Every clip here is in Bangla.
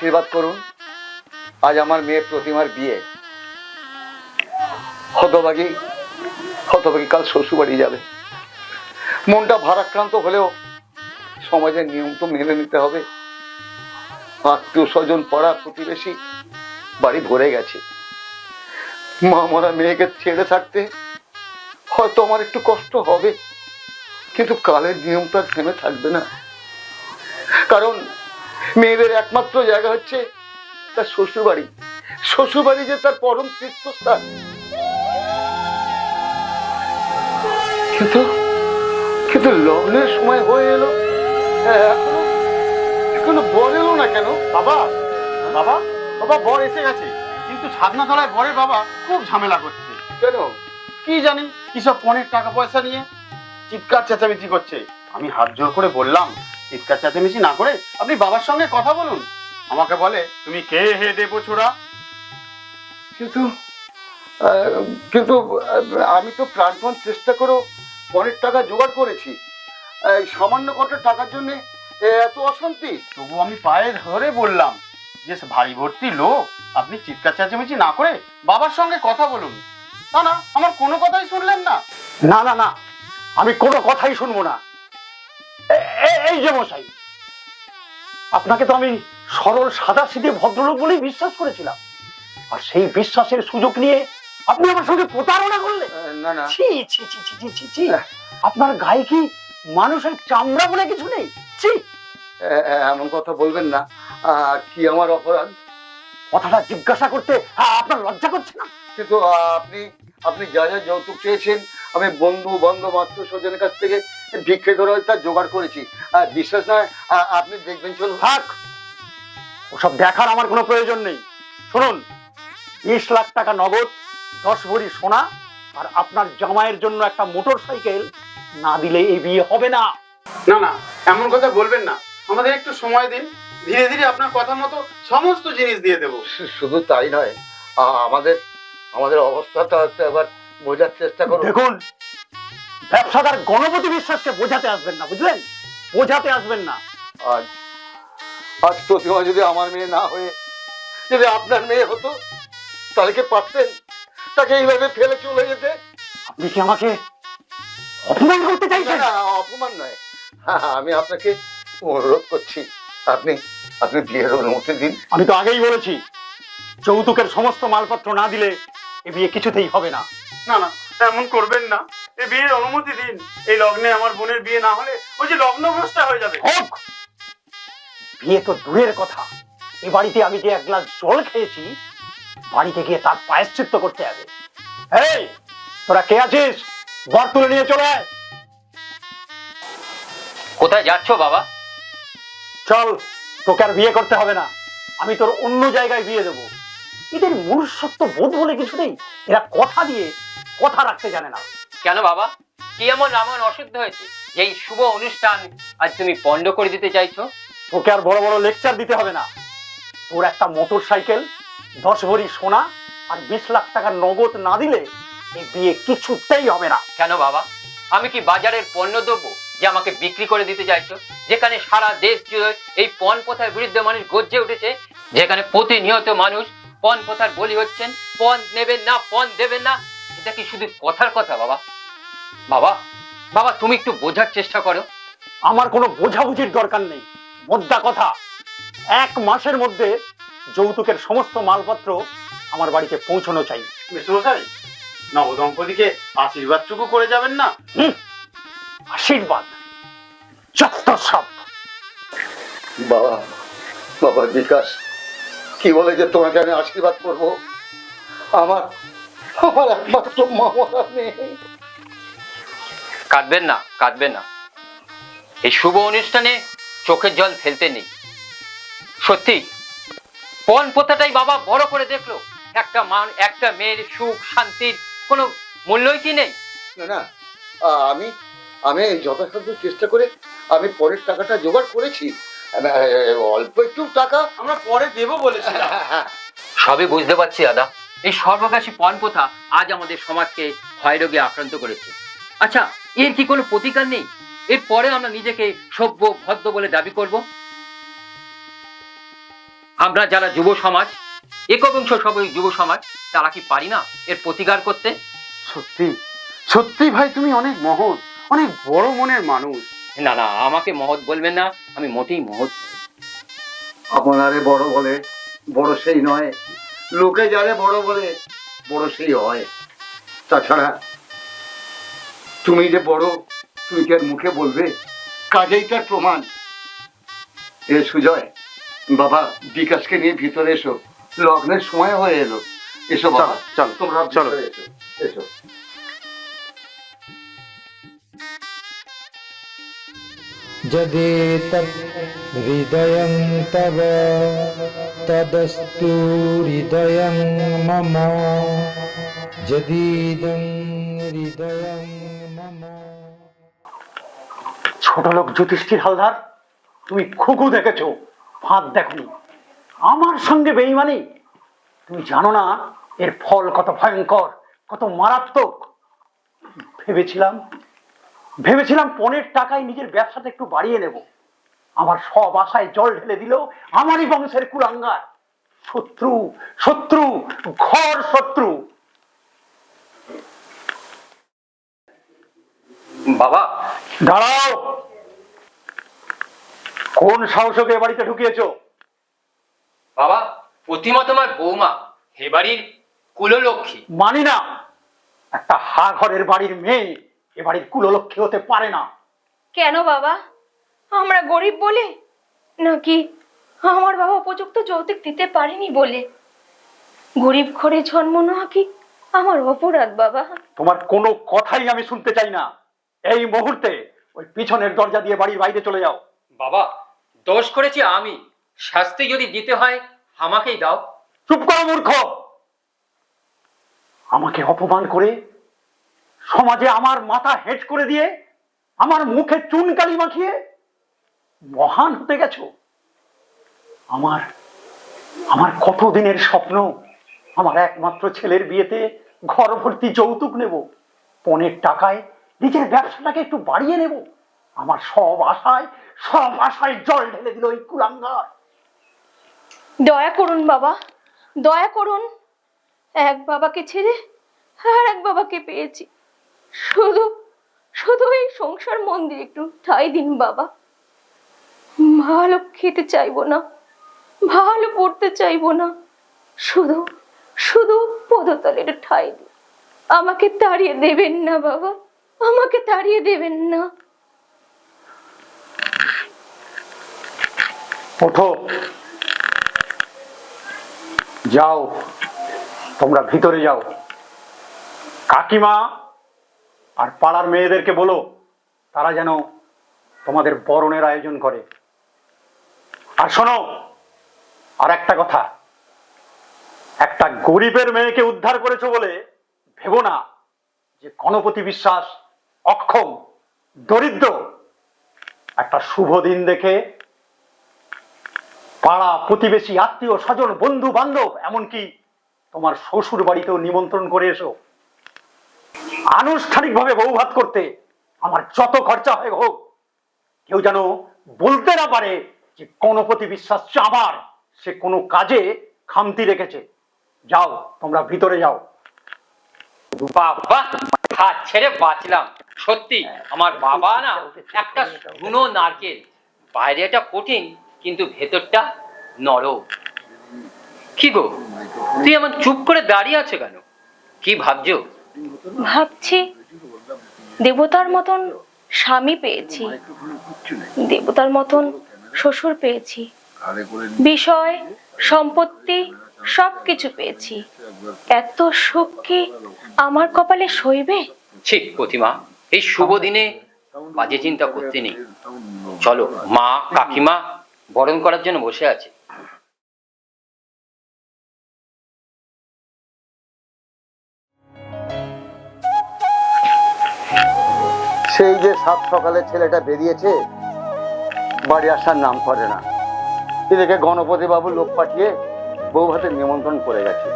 আশীর্বাদ করুন। আজ আমার মেয়ে প্রতিমার বিয়ে। হতভাগী হতভাগী কাল শ্বশুরবাড়ি যাবে। মনটা ভারাক্রান্ত হলেও সমাজের নিয়ম তো মেনে নিতে হবে। আত্মীয় স্বজন, পাড়া প্রতিবেশী, বাড়ি ভরে গেছে। মা মরা মেয়েকে ছেড়ে থাকতে হয়তো আমার একটু কষ্ট হবে। কিন্তু কালের নিয়মটা থেমে থাকবে না। কারণ মেয়েদের একমাত্র জায়গা হচ্ছে তার শ্বশুর বাড়ি শ্বশুর বাড়ি যে তার পরম তীর্থস্থান। কিন্তু কিন্তু লগ্নের সময় হয়ে এলো। হ্যাঁ, এখনও এখনও বর এলো না কেন? বাবা বাবা বাবা বর এসে গেছে। কিন্তু ছাদনা তলায় বরের বাবা খুব ঝামেলা করছে। কেন? কি জানি কিসব পনেরো টাকা পয়সা নিয়ে চিৎকার চেঁচামেচি করছে। আমি হাত জোর করে বললাম চিৎকার চেঁচামেচি না করে আপনি বাবার সঙ্গে কথা বলুন। আমাকে বলে তুমি কে হে দেবো ছোড়া কিন্তু কিন্তু আমি তো প্রাণপণ চেষ্টা করেও পরের টাকা জোগাড় করেছি। এই সামান্য কত টাকার জন্যে এত অশান্তি। তবু আমি পায়ে ধরে বললাম যে ভারী ভর্তি লোক আপনি চিৎকার চেঁচামেচি না করে বাবার সঙ্গে কথা বলুন। না না আমার কোনো কথাই শুনলেন না। না না না আমি কোনো কথাই শুনব না। এই যে মশাই আপনাকে তো আমি সরল সাদা সিধে ভদ্রলোক বলেই বিশ্বাস করেছিলাম। আর সেই বিশ্বাসের সুযোগ নিয়ে আপনি আমার সঙ্গে প্রতারণা করলেন? না না। ছি ছি ছি ছি ছি ছি আপনার গায়ে কি মানুষের চামড়া বলে কিছু নেই? ছি। এমন কথা বলবেন না। কি আমার অপরাধ? কথাটা জিজ্ঞাসা করতে আপনার লজ্জা করছে না? কিন্তু আপনি আপনি যা যা যৌতুক চেয়েছেন আমি বন্ধু বান্ধব আত্মীয় স্বজনের কাছ থেকে ভিক্ষে করে তা জোগাড় করেছি। আর বিশ্বাস নয় আপনি দেখবেন চলুন থাক! ওসব দেখার আমার কোনো প্রয়োজন নেই। শুনুন বিশ লাখ টাকা নগদ দশ ভরি সোনা আর আপনার জামাইয়ের জন্য একটা মোটর সাইকেল না দিলে এই বিয়ে হবে না। না না এমন কথা বলবেন না। আমাদের একটু সময় দিন ধীরে ধীরে আপনার কথা মতো সমস্ত জিনিস দিয়ে দেবো। শুধু তাই নয় আমাদের আমাদের অবস্থাটা একটু এবার বোঝার চেষ্টা করুন। দেখুন ব্যবসাদার গণপতি বিশ্বাসকে বোঝাতে আসবেন না বুঝলেন? বোঝাতে আসবেন না। আজ আজ প্রতিমা যদি আমার মেয়ে না হয়ে যদি আপনার মেয়ে হতো তাহলে কি পারতেন? তাকে এইভাবে ফেলে চলে যেতে? আপনি কি আমাকে অপমান করতে চাইছেন? না অপমান নয়। হ্যাঁ, আমি আপনাকে অনুরোধ করছি আপনি আপনি বিয়ের অনুমতি দিন। আমি তো আগেই বলেছি যৌতুকের সমস্ত মালপত্র না দিলে এ বিয়ে কিছুতেই হবে না। না না এমন করবেন না। এই বিয়ের অনুমতি দিন। এই লগ্নে আমার বোনের বিয়ে না হলে ওই যে লগ্ন হয়ে যাবে। হোক। বিয়ে তো দূরের কথা। এ বাড়িতে আমি যে এক গ্লাস জল খেয়েছি বাড়িতে গিয়ে তার পায়শ্চিত্ত করতে হবে। এই তোরা কে আছিস? বর তুলে নিয়ে চলে আয়। কোথায় যাচ্ছ বাবা? চল তোকে আর বিয়ে করতে হবে না। আমি তোর অন্য জায়গায় বিয়ে দেবো। এদের মনুষ্যত্ব বোধ বলে কিছু নেই। এরা কথা দিয়ে কথা রাখতে জানে না। কেন বাবা? কি এমন রামায়ণ অশুদ্ধ হয়েছে? যে এই শুভ অনুষ্ঠান আজ তুমি পণ্ড করে দিতে চাইছো? তোকে আর বড় বড় লেকচার দিতে হবে না। তোর একটা মোটর সাইকেল দশ ভরি সোনা আর বিশ লাখ টাকা নগদ না দিলে এই বিয়ে কিছুতেই হবে না। কেন বাবা? আমি কি বাজারের পণ্য দ্রব্য যে আমাকে বিক্রি করে দিতে চাইছো? যেখানে সারা দেশ জুড়ে এই পণ প্রথার বিরুদ্ধে মানুষ গর্জে উঠেছে যেখানে প্রতিনিয়ত মানুষ পণ প্রথার বলি হচ্ছেন পণ নেবেন না পণ দেবেন না এটা কি শুধু কথার কথা বাবা? বাবা বাবা তুমি একটু বোঝার চেষ্টা করো। আমার কোনো বোঝাবুঝির দরকার নেই। মোদ্দা কথা। এক মাসের মধ্যে যৌতুকের সমস্ত মালপত্র আমার বাড়িতে পৌঁছানো চাই। মেসমশাই নবদম্পতিকে আশীর্বাদটুকু করে যাবেন না? আশীর্বাদ। যত সব বাবা বাবা বিকাশ কি বলে যে তোমাকে আমি আশীর্বাদ করব? আমার আমার একমাত্র মামারা মেয়ে কাঁদবেন না কাঁদবেন না। এই শুভ অনুষ্ঠানে চোখের জল ফেলতে নেই। সত্যি পণ প্রথাটাই বাবা বড় করে দেখল? একটা মান একটা মেয়ের সুখ শান্তির কোনো মূল্যই কি নেই? না আমি আমি যথাসাধ্য চেষ্টা করে আমি পরের টাকাটা জোগাড় করেছি। অল্প একটু টাকা আমরা পরে দেবো বলেছিলাম। হ্যাঁ, হ্যাঁ, সবই বুঝতে পারছি দাদা। এই সর্বকাশী পণ প্রথা আজ আমাদের সমাজকে ক্ষয়রোগে আক্রান্ত করেছে। আচ্ছা এর কি কোনো প্রতিকার নেই? এর পরে আমরা নিজেকে সভ্য ভদ্র বলে দাবি করব? আমরা যারা যুব সমাজ একবিংশ সবই যুব সমাজ তারা কি পারি না এর প্রতিকার করতে? সত্যি সত্যি ভাই তুমি অনেক মহৎ অনেক বড় মনের মানুষ। না না আমাকে মহৎ বলবেন না আমি মোটেই মহৎ আপনারে বড় বলে বড় সেই নয় লোকে যারে বড় বলে বড় সেই হয় তাছাড়া তুমি যে বড় তুমি কি আর মুখে বলবে কাজেই তার প্রমাণ এ সুজয় বাবা বিকাশকে নিয়ে ভিতরে এসো লগ্নের সময় হয়ে এলো এসো বাবা চলো, তোমরা চলো। ভিতরে এসো এসো यदेतत् हृदयं तव तदस्तु हृदयं मम यदीदं हृदयं मम ছোট লোক যুধিষ্ঠির হালদার তুমি খুকু দেখেছো ফাঁদ দেখনি আমার সঙ্গে বেইমানি তুমি জানো না এর ফল কত ভয়ঙ্কর কত মারাত্মক ভেবেছিলাম ভেবেছিলাম পনের টাকায় নিজের ব্যবসাটা একটু বাড়িয়ে নেব আমার সব আশায় জল ঢেলে দিল। আমারই বংশের কুলাঙ্গার। শত্রু শত্রু ঘর শত্রু। বাবা দাঁড়াও। কোন সাহসকে এ বাড়িতে ঢুকিয়েছো? বাবা প্রতিমা তোমার বৌমা হে বাড়ির কুললক্ষ্মী। মানি না একটা হা ঘরের বাড়ির মেয়ে এ বাড়ির কুললক্ষ্মী হতে পারে না। কেন বাবা? আমরা গরিব বলে? নাকি আমার বাবা উপযুক্ত যৌতুক দিতে পারেনি বলে? গরিব ঘরে জন্ম নেওয়া কি আমার অপরাধ বাবা? তোমার কোনো কথাই আমি শুনতে চাই না। এই মুহূর্তে ওই পিছনের দরজা দিয়ে বাড়ির বাইরে চলে যাও। বাবা দোষ করেছি আমি। শাস্তি যদি দিতে হয় আমাকেই দাও। চুপ করো মূর্খ! আমাকে অপমান করে সমাজে আমার মাথা হেট করে দিয়ে আমার মুখে চুনকালি মাখিয়ে মহান হতে গেছো। আমার আমার কতদিনের স্বপ্ন? আমার একমাত্র ছেলের বিয়েতে ঘর ভর্তি যৌতুক নেব। পনেরো টাকায় নিজের ব্যবসাটাকে একটু বাড়িয়ে নেব। আমার সব আশায় সব আশায় জল ঢেলে দিল এই কুলাঙ্গার। দয়া করুন বাবা, দয়া করুন। এক বাবাকে ছেড়ে আর এক বাবাকে পেয়েছি। শুধু শুধু এই সংসার মন্দির একটু ঠাই দিন বাবা। ভালো খেতে চাইব না। ভালো পড়তে চাইব না। শুধু শুধু পদতলের ঠাই আমাকে তাড়িয়ে দেবেন না বাবা। আমাকে তাড়িয়ে দেবেন না। ওঠো। যাও। তোমরা ভিতরে যাও। কাকিমা আর পাড়ার মেয়েদেরকে বলো, তারা যেন তোমাদের বরণের আয়োজন করে। আর শোনো, আর একটা কথা। একটা গরিবের মেয়েকে উদ্ধার করেছ বলে ভেবো না যে গণপতি বিশ্বাস, অক্ষম, দরিদ্র। একটা শুভ দিন দেখে পাড়া প্রতিবেশী, আত্মীয়, স্বজন, বন্ধু, বান্ধব, এমনকি তোমার শ্বশুর বাড়িতেও নিমন্ত্রণ করে এসো। আনুষ্ঠানিকভাবে বৌভাত করতে আমার যত খরচা হয় হোক, কেউ যেন বলতে না পারে যে গণপতি বিশ্বাস চাবার সে কোনো কাজে খামতি রেখেছে। যাও তোমরা ভিতরে যাও। বাবা হাত ছেড়ে বাঁচলাম। সত্যি আমার বাবা না একটা শুনো নারকেল। বাইরেটা কঠিন কিন্তু ভেতরটা নরম। কি গো তুই এমন চুপ করে দাঁড়িয়ে আছো কেন? কি ভাবছ? ভাবছি দেবতার মতন স্বামী পেয়েছি। দেবতার মতন শ্বশুর পেয়েছি। বিষয় সম্পত্তি সবকিছু পেয়েছি। এত সুখ কি আমার কপালে সইবে? ঠিক প্রতিমা এই শুভ দিনে বাজে চিন্তা করতে নেই। চলো মা কাকিমা বরণ করার জন্য বসে আছে। সেই যে সাত সকালে ছেলেটা বেরিয়েছে বাড়ি আসার নাম করে না। এদিকে গণপতি বাবু লোক পাঠিয়ে বউ হাতে নিমন্ত্রণ করে গেছে।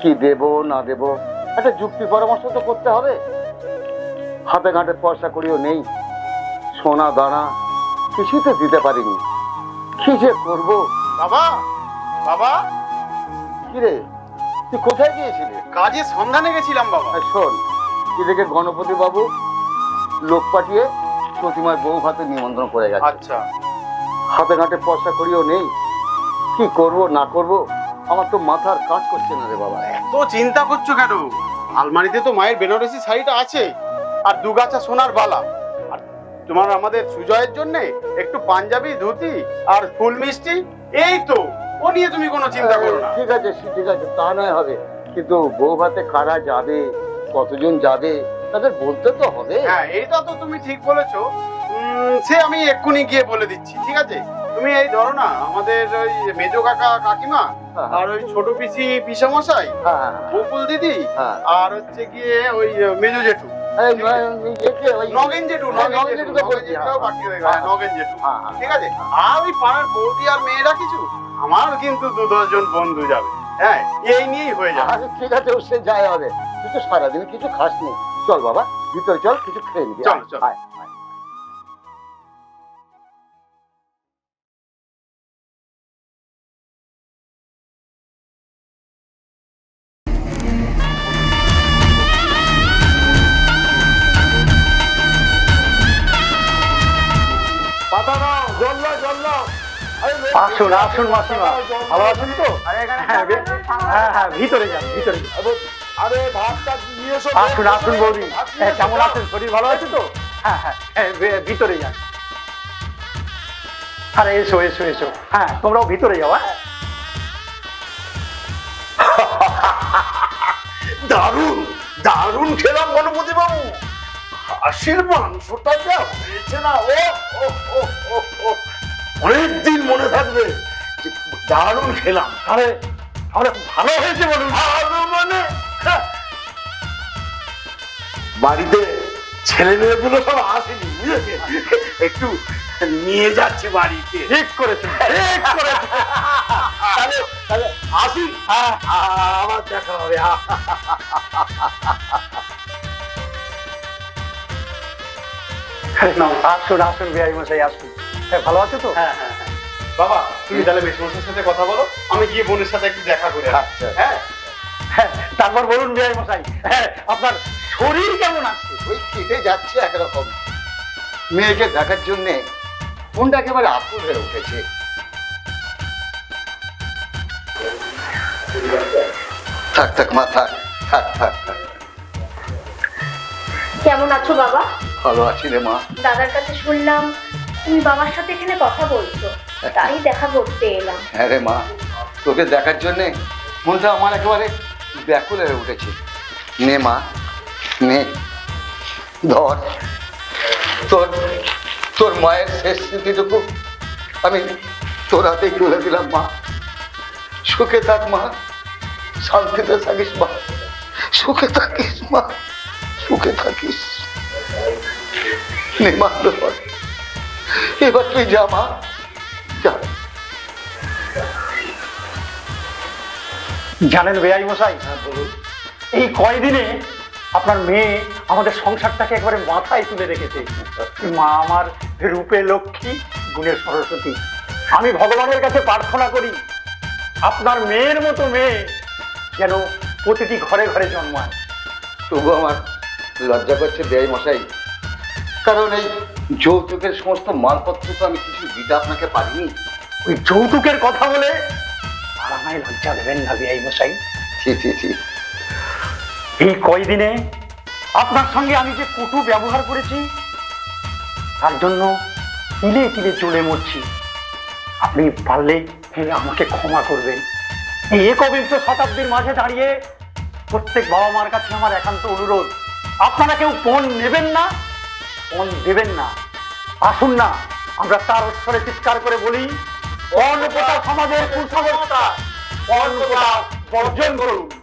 কি দেব না দেব? একটা যুক্তি পরামর্শ তো করতে হবে। হাতে ঘাটে পয়সা করিও নেই। সোনা দানা কিছুই তো দিতে পারিনি। কি যে করব? বাবা বাবা। কিরে তুই কোথায় গিয়েছিলি? কাজে সন্ধানে গেছিলাম বাবা। শোন এদিকে গণপতি বাবু লোক পাঠিয়ে প্রতিমার বউ ভাতে নিমন্ত্রণ করে গেছে। আচ্ছা। হাতে ঘাটে পয়সা করিও নেই। কি করব না করব? আমার তো মাথার কাজ করছে না রে বাবা। এত চিন্তা করছ কেন? আলমারিতে তো মায়ের বেনারসি শাড়িটা আছে। আর দুগাছা সোনার বালা। আর তোমার আমাদের সুজয়ের জন্য একটু পাঞ্জাবি ধুতি আর ফুল মিষ্টি এই তো। ও নিয়ে তুমি কোনো চিন্তা করো না। ঠিক আছে ঠিক আছে তা নয় হবে। কিন্তু বউ ভাতে কারা যাবে? কতজন যাবে? তাদের বলতে তো হবে। হ্যাঁ এইটা তো তুমি ঠিক বলেছ। সে আমি এক্ষুনি গিয়ে বলে দিচ্ছি ঠিক আছে? তুমি এই ধরো না আমাদের ওই মেজো কাকা কাকিমা হ্যাঁ, আর ওই ছোট পিসি পিসামশাই হ্যাঁ, বকুল দিদি হ্যাঁ। আর হচ্ছে গিয়ে ওই মেজো জেঠু। এই, এই, একে ওই- নগেন জেঠু হ্যাঁ, নগেন নগেন জেঠু জেঠুকে নগেন বলছি, জেঠুটাও হ্যাঁ, বাকি হয়ে গেল হ্যাঁ, নগেন জেঠু। হ্যাঁ, হ্যাঁ। ঠিক আছে? আর ওই পাড়ার বৌদি আর মেয়েরা কিছু? আমার কিন্তু দু দশজন বন্ধু যাবে। হ্যাঁ এই নিয়েই হয়ে যাবে। আরে ঠিক আছে ও সে যায় হবে। তুই তো সারাদিন কিছু খাসনি। চল বাবা ভিতরে চল কিছু খেয়ে নিবি চল, চল। আয়, আয়। পাতা দাও জল দাও জল দাও। আসুন আসুন মাসিমা। ভালো আছেন তো? হ্যাঁ হ্যাঁ হ্যাঁ ভিতরে যান ভিতরে যান। আরে ভাতটা নিয়ে এসো আসুন আসুন বৌদি হ্যাঁ, কেমন আছেন? শরীর ভালো আছে তো। হ্যাঁ হ্যাঁ ভিতরে যান আরে এসো এসো এসো। হ্যাঁ তোমরাও ভিতরে যাও হ্যাঁ। দারুণ দারুণ খেলাম গণপতি বাবু হাসির মাংসটা যা হয়েছে না ও। অনেকদিন মনে থাকবে দারুণ খেলাম। আরে তাহলে ভালো হয়েছে বলুন। ভালো মানে। বাড়িতে ছেলে মেয়েগুলো সব আসেনি বুঝেছে? একটু নিয়ে যাচ্ছে বাড়িতে। ঠিক করেছেন ঠিক করেছেন তাহলে তাহলে আসি। হ্যাঁ দেখা হবে। আসুন আসুন বিহারি মশাই আসুন। হ্যাঁ ভালো আছো তো? হ্যাঁ হ্যাঁ হ্যাঁ। বাবা তুমি তাহলে মেসমশাইয়ের সাথে কথা বলো আমি গিয়ে বোনের সাথে একটু দেখা করে। আচ্ছা। হ্যাঁ? তারপর বলুন বিহারি মশাই হ্যাঁ আপনার শরীর কেমন আছে? ওই কেটে যাচ্ছে একরকম। মেয়েকে দেখার জন্যে মনটা একেবারে আকুল হয়ে উঠেছে। থাক থাক মা থাক থাক থাক থাক। কেমন আছো বাবা? ভালো আছি রে মা। দাদার কাছে শুনলাম তুমি বাবার সাথে এখানে কথা বলছো। তাই দেখা করতে এলাম। হ্যাঁ রে মা তোকে দেখার জন্যে মনটা আমার একেবারে ব্যাকুল হয়ে উঠেছে। নে মা, নে। ধর। তোর তোর মায়ের শেষ স্মৃতিটুকু আমি তোর হাতেই তুলে দিলাম, মা। সুখে থাক, মা। শান্তিতে থাকিস, মা। সুখে থাকিস, মা। সুখে থাকিস। নে মা, ধর। এবার তুই যা, মা। জানেন বেআই মশাই এই কয়দিনে আপনার মেয়ে আমাদের সংসারটাকে একবারে মাথায় তুলে রেখেছে। মা আমার রূপে লক্ষ্মী গুণের সরস্বতী। আমি ভগবানের কাছে প্রার্থনা করি আপনার মেয়ের মতো মেয়ে যেন প্রতিটি ঘরে ঘরে জন্মায়। তবু আমার লজ্জা করছে ব্যয় মশাই কারণ এই যৌতুকের সমস্ত মালপত্র তো আমি কিছু দিতে আপনাকে পারিনি। ওই যৌতুকের কথা বলে আমায় লজ্জা দেবেন না বেআই মশাই। এই কয়দিনে আপনার সঙ্গে আমি যে কটু ব্যবহার করেছি তার জন্য তিলে তিলে চলে মরছি। আপনি পারলে আমাকে ক্ষমা করবেন। এই একবিংশ শতাব্দীর মাঝে দাঁড়িয়ে প্রত্যেক বাবা মার কাছে আমার একান্ত অনুরোধ আপনারা কেউ পণ নেবেন না? পণ দেবেন না। আসুন না আমরা তার অক্ষরে চিৎকার করে বলি পণ সমাজের কুসংস্কার। প্রথা বর্জন করুন।